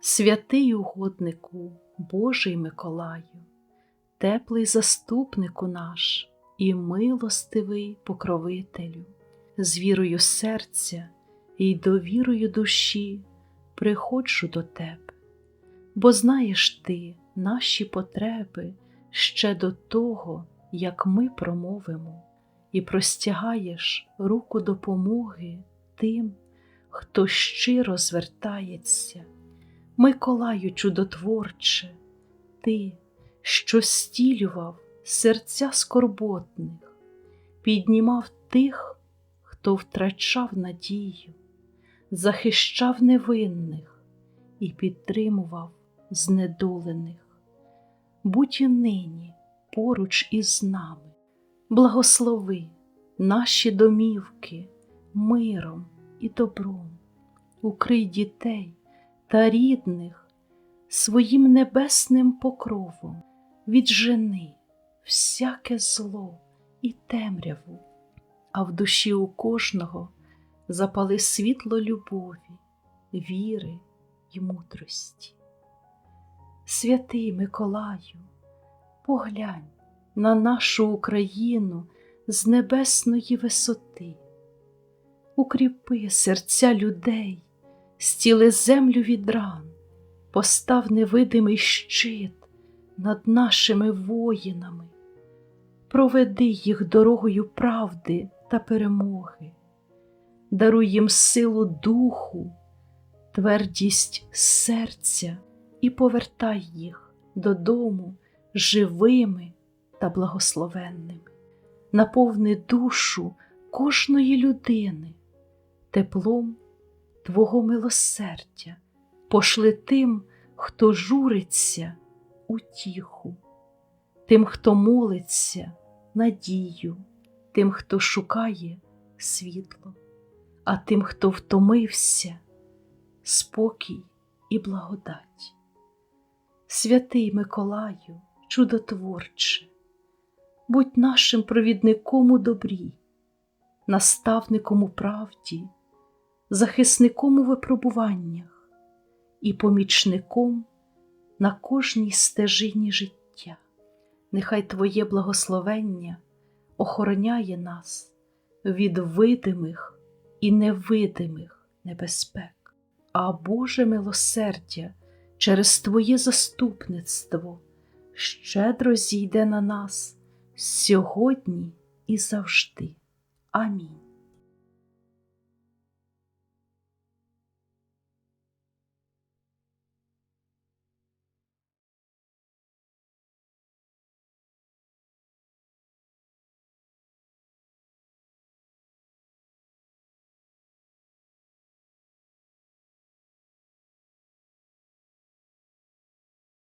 Святий угоднику, Божий Миколаю, теплий заступнику наш і милостивий покровителю, з вірою серця і довірою душі приходжу до тебе, бо знаєш ти наші потреби ще до того, як ми промовимо, і простягаєш руку допомоги тим, хто щиро звертається. Миколаю чудотворче, ти, що стілював серця скорботних, піднімав тих, хто втрачав надію, захищав невинних і підтримував знедолених. Будь і нині поруч із нами, благослови наші домівки миром і добром, укрий дітей та рідних своїм небесним покровом віджени всяке зло і темряву, а в душі у кожного запали світло любові, віри й мудрості. Святий Миколаю, поглянь на нашу Україну з небесної висоти, укріпи серця людей стіли землю від ран, постав невидимий щит над нашими воїнами, проведи їх дорогою правди та перемоги, даруй їм силу духу, твердість серця і повертай їх додому живими та благословенними, наповни душу кожної людини теплом Твого милосердя, пошли тим, хто журиться утіху, тим, хто молиться надію, тим, хто шукає світло, а тим, хто втомився, спокій і благодать. Святий Миколаю, чудотворче, будь нашим провідником у добрі, наставником у правді захисником у випробуваннях і помічником на кожній стежині життя. Нехай Твоє благословення охороняє нас від видимих і невидимих небезпек, а Боже милосердя через Твоє заступництво щедро зійде на нас сьогодні і завжди. Амінь.